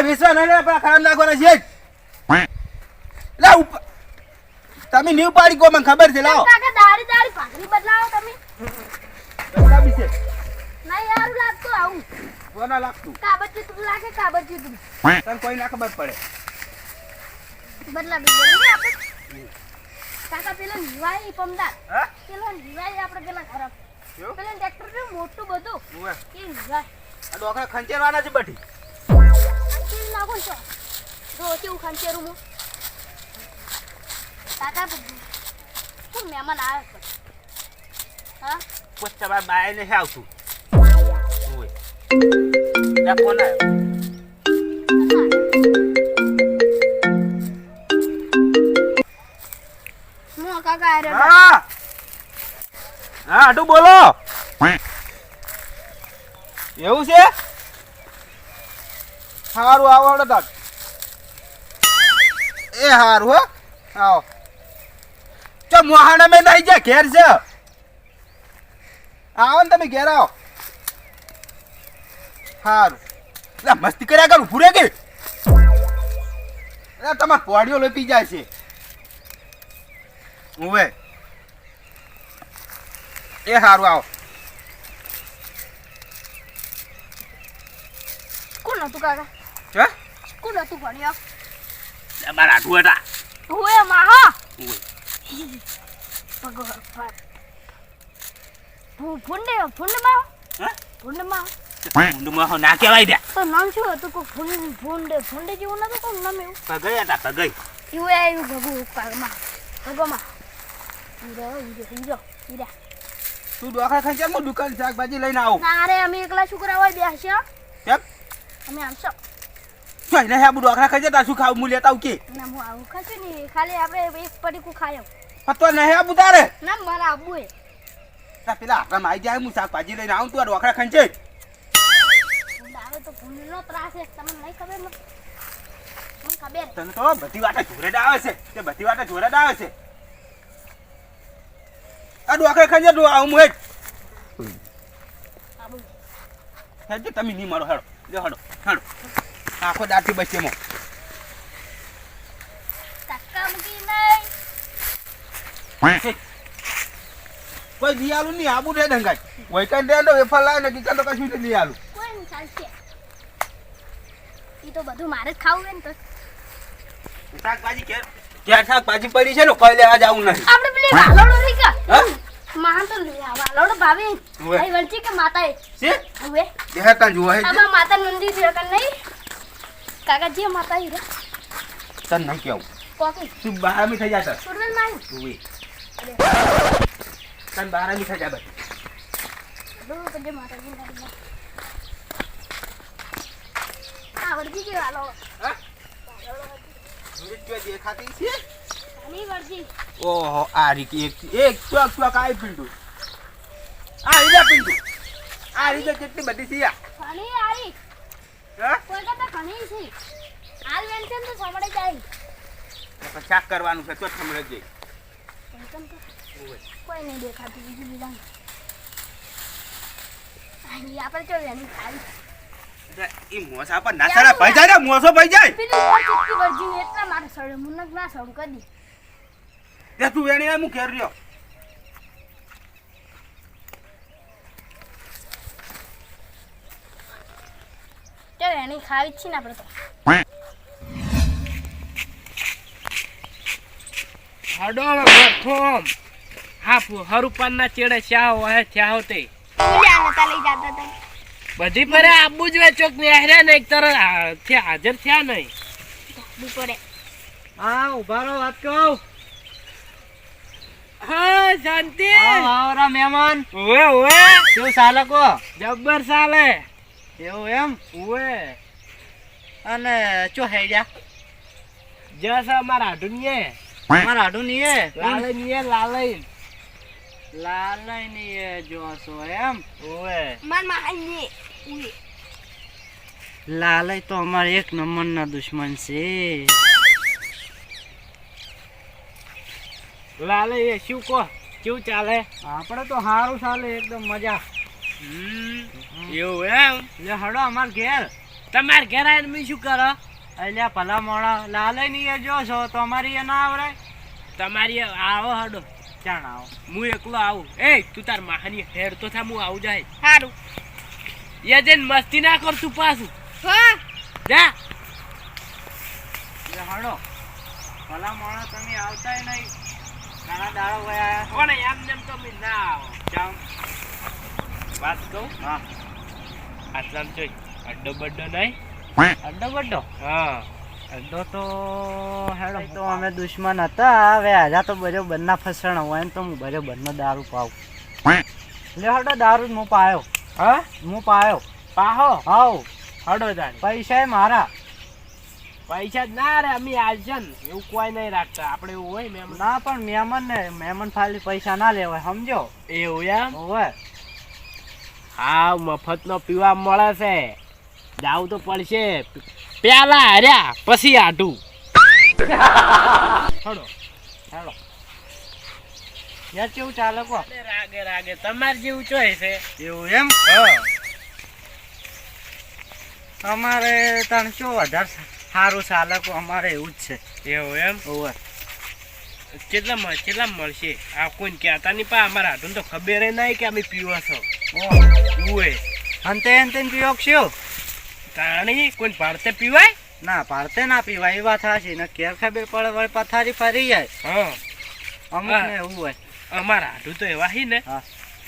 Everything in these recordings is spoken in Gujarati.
આ વેસવા ના ના ખરાબ નાખવાના છે જ. લા ઉપર તમે નીવ પાડી કો મને ખબર છે લાવો. કાકા દાડી દાડી પાઘડી બદલાવો તમે. બરાબર છે. ના યાર લાગતું આવું. કોના લાગતું? કાબરજી તું લાગે કાબરજી તું તને કોઈ ના ખબર પડે. બદલા બદલા નહીં આપણે. કાકા પેલો નિવાય પમદાર. પેલો નિવાય આપણે પેલા ખરાબ પેલો પેલા ટ્રેક્ટર મોટું બધું. એ નિવાય આ ડોકરા ખંચેરવાના છે બધી. તેલ નાખો છો જો કેવું ખંચેરું હું કાકા શું મહેમાન આવે છે હા કોઈ તમારા બાય નહીં આવતું ઉવે. કોણ આવ્યો કાકા આરે હા હા બોલો એવું છે સારું આવો હવે તાર. એ સારું હો. આવો. ચો, મોહાણા મેં નહીં જા, ઘેર છે આવો ને તમે ઘેર આવો. સારું એટલે મસ્તી કર્યા કરું, ભૂરે કે એટલે તમારે પોડીઓ લપી જાય છે. ઉવે એ સારું આવો. કોણ હતું કાકા? હે? કોણ હતું ભણ્યો મારા આઠું હતા. હુએ માહા ભગવાન. ફૂંડે ફૂંડમાં હે? ફૂંડમાં ઊંડુમાં ના કહેવાય દે. તો નામ શું હતું? કોઈ ફૂંડ ફૂંડે ફૂંડે જેવું નતું કોઈ નામ એવું? પગઈ હતા પગઈ. એવું આવ્યું ભગુ કાગમાં ભગોમાં. હીરો હીરો હીરો હીરા. તું ડોખા ખાઈ ચાલ દુકાન શાકભાજી લઈને આવું. ના અમે એકલા છોકરા હોય બેસ્યા કેમ? અમે આવશો ચાલ હે બુડો આખરા ખાઈ જતા શું ખાવું હું લેતા કે? ના હું આવું ખાશું ની ખાલી આપણે એક પડીકું ખાયો. પતો નહે આવું તારે. ના મારા આબુ એ. તા પેલા આટલા આવી જાય હું શાકભાજી લઈને આવું તું છે ફૂંડ આવે તો ફૂંડનો ત્રાસ છે તમને નહીં ખબર ખબર? તને તો બધી વાતે જોરે આવે છે તે બધી વાતે જોરે આવે છે. આ ડોખા ખાઈ જાય આવું હું હેડ. આબુ હેડ તમે નહીં મારો હેડો. જો હેડો હેડો. આખો દાંતથી બચે મો ધક્કા મૂકી નહીં. કોઈ દિયાલું નહીં આબુ રે ડંગાઈ કઈ દે તો વેફર લાવે ને કીકન તો કશું નહીં દિયાલું. કોઈ નહીં ચાલશે. એ તો બધું મારે જ ખાવું હે ને તો. શાકભાજી કે? ક્યાં શાકભાજી પડી છે ને કોઈ લેવા જવું નથી. આપણે પેલી વાલોડો રહી ગયા. હા? મહાન તો વાલોડો ભાવે. અહીં વળચી કે માતા એ છે હવે દેહતા જોવા હે આમાં માતા મંદિર છે કે નહીં? કાકાજી જે માતા આવી રે. તન નહીં કેવું. કોકી? તું બહાર મી થઈ જાતા સુરવેલમાં તું તન બહાર મી થઈ જા બસ દો કજે માતા જી. મારી કે વાલો હા? મૃત્યુ દેખાતી છે? આની વળજી ઓહો આ રીત એક એક ચોક ચોક આઈ પિંડુ. આ રીજા પિંડુ. આ રીજા કેટલી બધી છે આ? આરી કરતા ઘણી છે. હાલ તો સમડે જાય. પણ શાક કરવાનું છે તો જ સમજે જઈ. કોઈ નહીં દેખાતું બીજું બીજા આપણે એ મોસા પર ના સારા ભાઈ જાય મોસો ભાઈ જાય? એટલા મારે સડે મુનક ના સડું કદી. તું એની એમ ઘેર રહ્યો. એની ખાવી જ છે ને આપણે તો. હડો પ્રથમ. હા હરુપાનના ચેડે શ્યા હોય થયા હોતે. બધી પરે આબુ જ ચોક ને આહર્યા ને એક તરફ. હાજર થયા નહીં. બપોરે હા ઊભા રહો વાત કહું હા શાંતિ. આવરા મહેમાન. ઓએ ઓએ શું ચાલે કો? જબ્બર ચાલે. એવું એમ? ઓએ અને ચો હેડ્યા? જસ અમારા આઢુનીએ અમારા આઢુનીએ લાલનીએ લાલઈ લાલઈ નીએ જોશો એમ? ઓએ માર માહી ઉઈ લાલય તો અમારા એક નંબરના દુશ્મન છે. લાલય એ શું કહો? કેવું ચાલે? આપણે તો સારું ચાલે એકદમ મજા. એવું એમ? લે હડો અમાર ઘેર. તમારે ઘેર આવીને મી શું કરો? એટલે ભલા મોડા લાલે ની એ જો છો તો અમારી એ ના આવડે તમારી આવો હડો. ક્યાં આવો? હું એકલો આવું. એ તું તાર માહાની હેર તો થા હું આવું જાય. સારું એ જઈને મસ્તી ના કર તું પાછું. હા. જા. હડો. ભલા મોડા તમે આવતાય નહીં. ઘણા દાડો ગયા પણ એમ નેમ તો મેં ના આવો. જામ વાત કહું? હા. આટલામ જોઈ. અડ્ડો બડ્ડો નહીં? અડ્ડો બડ્ડો? હા. અડ્ડો તો હેડો. તો અમે દુશ્મન હતા. હવે આજા તો બધો બંના ફસણ હોય ને તો હું બધો બંને દારૂ પાઉં. લે હડો દારૂ હું પાયો. હા? હું પાયો. પાહો? હાઉ. હડો તારે પૈસા મારા. પૈસા જ ના રે અમે આલશે ને એવું કોઈ નહીં રાખતા. આપણે એવું હોય મહેમાન. ના પણ મહેમાન ને મહેમાન ખાલી પૈસા ના લેવાય સમજો? એવું એમ? ઓવે હા મફત નો પીવા મળે છે. જાવું તો પડશે. પેલા હાર્યા પછી આટું હડો હેડો. યાર કેવું ચાલે કો? રાગે રાગે. તમારે જેવું ચોય છે. એવું એમ? અમારે શું વધારે સારું ચાલે કો અમારે એવું જ છે. એવું એમ? ઓવે કેટલા કેટલા મળશે? આ કોઈ કહેતા નહીં પણ અમારા હાટું તો ખબર નહીં કે અમે પીવા છો. ઓહ. ઉએ અંતે અંતે પીવો શું તાણી કોઈ ભાડતે પીવાય? ના પાડતે ના પીવાય એવા થશે ને કેર ખબર પડે વળી પથારી ફરી જાય. હા. અમુક ને એવું હોય. અમારા હાટું તો એવા હી ને.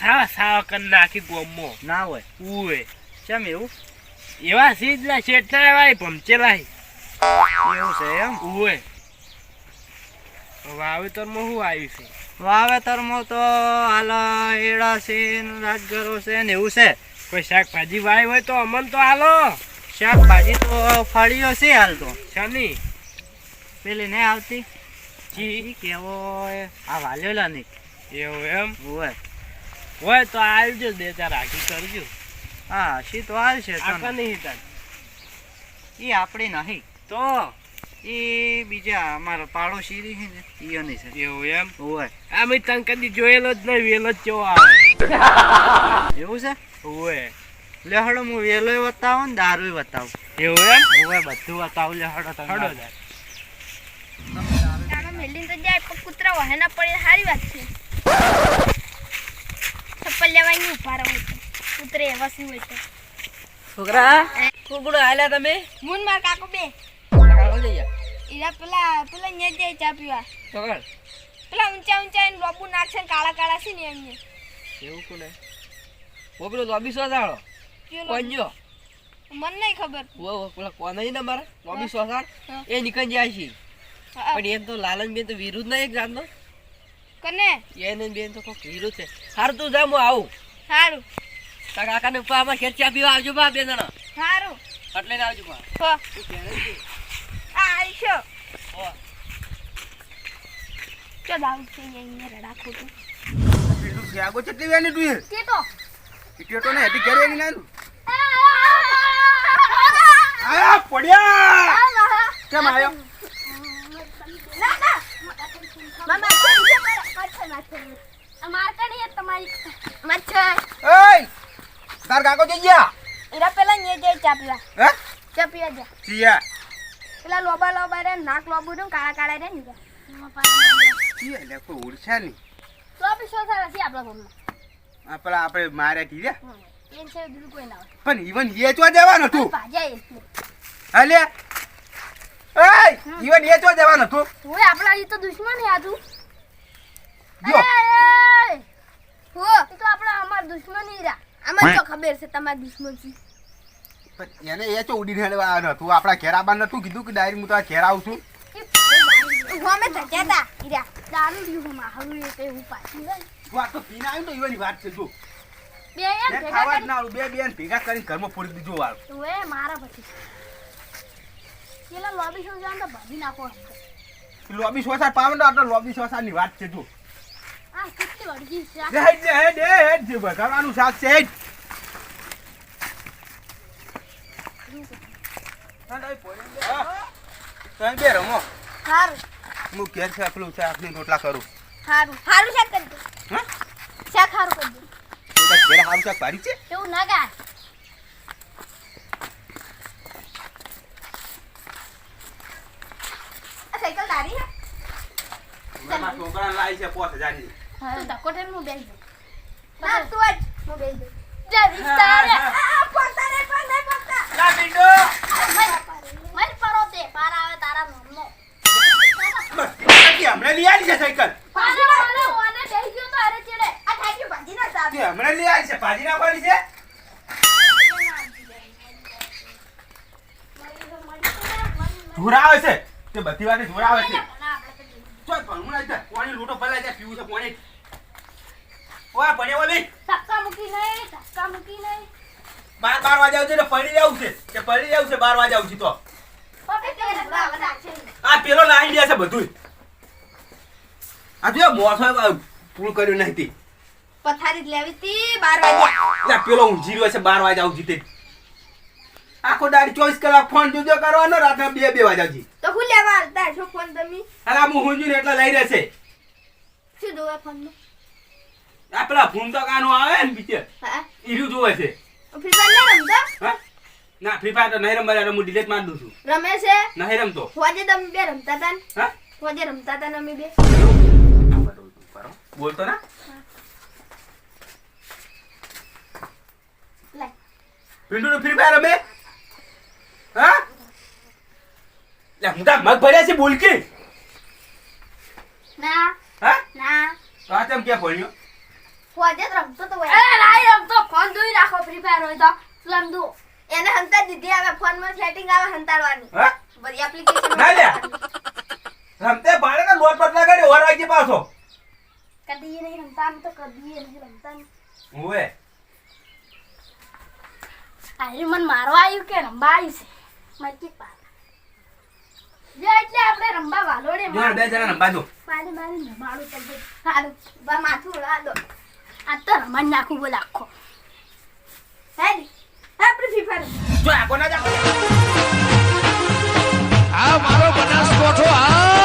સાવા સાવા કરી નાખી ગોમો. ના હોય. ઉએ કેમ એવું? એવા સીધલા શેઠના એવા ભમચેલા હી. એવું છે એમ? ઉએ વાવેતરમાં શું આવ્યું છે? વાવેતરમાં તો હાલ એડા છે રાજગરો છે ને એવું છે. કોઈ શાકભાજી વાય હોય તો અમન તો હાલો. શાકભાજી તો ફળીઓ છે હાલ તો. શાની? પેલી ને આવતી. જી. કેવો આ વાલ્યોલા નહીં એવું એમ? હોય. હોય તો આવજો બે ચાર આગી કરજો. હા શી તો હાલ છે આખા નહીં એ આપણી નહીં. તો? એ બીજા અમારો પાડોશી રહી છે ને ઈયોની છે. એવું એમ? હોય. અમે તને કદી જોયેલો જ નહીં વેલો જ કેવો આવે. એવું છે? હોય. લેહડો હું વેલોય બતાવો ને દારૂ બતાવું. એવું એમ? હોય બધું બતાવું લેહડો તમે હડો તો જાય પણ કૂતરા વહે ના પડે સારી વાત છે. ચપ્પલ લેવાની ઊભા રહો તો. કૂતરે હોય તો. છોકરા કુકડો હાલ્યા તમે? મુન માર કાકો બે. કાકો જઈ ઈરા પેલા પેલા ન્યા જાય ચા પીવા. ખબર પેલા ઊંચા ઊંચા એને લોબુ નાખશે ને કાળા કાળા છે ને એમને. એવું કોને? ઓ પેલો લોબી સો જાળો કોંજો મને નહીં ખબર. ઓ ઓ, પેલા કોને ને મારા લોબી સો જાળ હા. એ નીકળી જાય છે. પણ એમ તો લાલન બેન તો વિરુદ્ધ નહીં એક જાણતો કને? એને બેન તો કોઈક વિરુદ્ધ છે. હાર તું જા હું આવું. સારું તારા કાકાને ઉપર આમાં ખેર ચા પીવા આવજો બા બે જણા. સારું એટલે આવજો બા. હો. આ હો. ચો દાવ છે અહીંયા રડા ખોટું પેલું ફ્યાગો કેટલી વેની તું એ? કે તો ઈટ્યો તો ને? હેઠી ઘરે એની નાનું. આયા પડ્યા કેમ આયો? ના ના. મામા મચ્છર મચ્છર મારકડી તમારી મચ્છર એય તાર કાકો જઈ ગયા? ઈરા પેલા ને જાય ચા પીવા. હે? ચા પીવા જા સિયા પેલા લોબા લોબા રે નાક લોબુ ને કાળા કાળા રે ને સિયા એટલે કોઈ ઓળખ્યા નહીં. બી શો સારા છે આપણા ગામમાં આ પેલા આપણે મારે કી રે એન છે બીજું કોઈ ના હોય. પણ ઈવન વેચવા જવાનું તું હાલે એય ઈવન વેચવા જવાનું તું હું આપણા ઈ તો દુશ્મન હે આજુ. જો. હો ઈ તો આપણા અમાર દુશ્મન હીરા આમાં તો ખબર છે તમાર દુશ્મન છે એને એ ચો ઉડીને હેડવા આવ્યો તું આપણા ઘેર આવવાનું નતું કીધું કે ડાયરી હું તો ઘેર આવું છું? અમે ધજાતા હીરા દારૂ પીવું હું મારું એ તે હું પાછી તું આ તો પીને આવ્યો તો ઈવાની વાત છે જો. બે એમ ભેગા ના. બે બેન ભેગા કરીને ઘરમાં ફોડી દીધું વાળ ઓએ મારા પછી. પેલા લોબી શું જાન તો ભાજી નાખો લોબી સોસાર પાવન આટલો લોબી સોસારની વાત છે જો. આ કેટલી વળગી છે હેડ હેડ હેડ જે ભગાવાનું શાક છે હેડ. તમે બે રમો સારું. હું ઘેર શાકલું શાકની રોટલા કરું. સારું સારું શાક કરી દઉં હા? શાક સારું કરી દઉં ઘેર સારું શાક ભારી છે? એવું ના ગા સાયકલ તારી હે? છોકરા લાવી છે પોત હજારની તું ધક્કો ઠેર હું બેસી દઉં ના તું જ. હું બેસી. દઉં જલ્દી તારે. લા, પિન્ટુ! મર પરો તે પાર આવે તારા મમ્મો બસ, બાકી હમણાં લઈ આવી છે સાયકલ. ઓને ગયો તો અરે ચીડે. આ ઠાક્યું ભાજી ના ચાલે. તે હમણાં લઈ આવી છે ભાજી નાખવાની છે. ધોરાવે છે. તે બધી વાતે ધોરાવે છે. ચોય ભણવું નથી થતું. પાણી લૂંટો જાય પીવું છે પાણી. ઓય ભણે ઓય ધક્કા મૂકી નહીં ધક્કા મૂકી નહીં. બાર બાર વાગે આવશે ને પડી જવું છે. કે પડી જવું છે બાર વાગે આવશે તો. પકડ તે રમવા બધા છે. આ પેલો લાવી દે છે બધું આ જો મોસો પૂરું કર્યું નહીં પથારી જ લેવી તી બાર વાગ્યા. પેલો ઊંઘી રહ્યો છે બાર વાગે આવશે તે. આખો દાડી ચોવીસ કલાક ફોન જોજો કરવાનો રાતના બે બે વાગે આવશે તો હું લેવા આવતા છો ફોન તમે? અલા હું ઊંઘી એટલે લઈ રહેશે. શું જોવે ફોનમાં આ પેલા ફૂમ તો કાનો આવે ને બીજે. ઈરું જોવે છે. ફ્રી ફાયર નહીં રમતા? ના ફ્રી ફાયર તો નહીં રમવા હું ડિલેટ માર દઉં છું. રમે છે? નહીં રમતો. ફોજે તમે બે રમતા હતા હા? ફોજે રમતા હતા અમે બે. બોલતો ના? લાય. નું ફ્રી ફાયર રમે? હા? લે હું તાર મગ ભર્યા છે બોલ કે. ના. હા? ના. તો આ તેમ ક્યાં ભણ્યો? જ રમતો તો હોય. અરે રાઈ રમતો ફોન જોઈ રાખો ફ્રી ફાયર હોય તો. લંદુ એને હંતા દીધી આવે ફોનમાં સેટિંગ આવે હંતાડવાની. બધી એપ્લિકેશન ના લે. રમતે ભાડે ને લોટ પટ લગાડી ઓર વાગે પાછો. કદી નહીં રમતા તો કદી નહીં રમતા. ઓએ અરે મન મારવા આવ્યું કે રમવા આવ્યું છે? મરકી પાર જે એટલે આપણે રંબા વાલોડે બે જણા રમવા દો. મારી મારી રમાડું તો સારું બા માથું ઉડા દો આ તો રમણ નાખું બોલ આખો. હે આપણે ફ્રી ફાયર જો આ કોના જા આ મારો બનાસ કોઠો આ